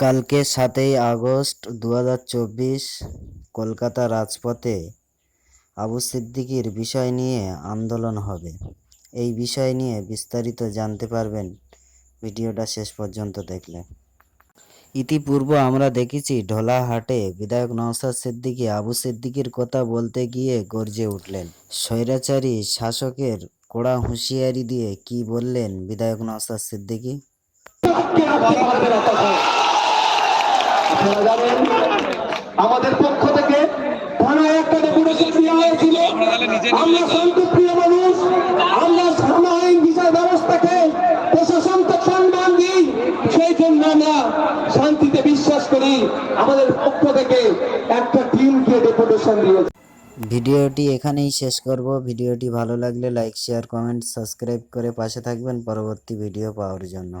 কালকে সাতই আগস্ট দু হাজার চব্বিশ কলকাতা রাজপথে আবু সিদ্দিকির বিষয় নিয়ে আন্দোলন হবে। এই বিষয় নিয়ে বিস্তারিত জানতে পারবেন। ভিডিওটা শেষ পর্যন্ত দেখলে। ইতিপূর্ব আমরা দেখেছি, ঢোলাহাটে বিধায়ক নওশাদ সিদ্দিকী আবু সিদ্দিকীর কথা বলতে গিয়ে গর্জে উঠলেন। স্বৈরাচারী শাসকের কড়া হুঁশিয়ারি দিয়ে কি বললেন বিধায়ক নওশাদ সিদ্দিকী? আমাদের পক্ষ থেকে শান্তিতে বিশ্বাস আমাদের পক্ষ থেকে একটা ভিডিওটি এখানেই শেষ করব। ভিডিওটি ভালো লাগলে লাইক, শেয়ার, কমেন্ট, সাবস্ক্রাইব করে পাশে থাকবেন পরবর্তী ভিডিও পাওয়ার জন্য।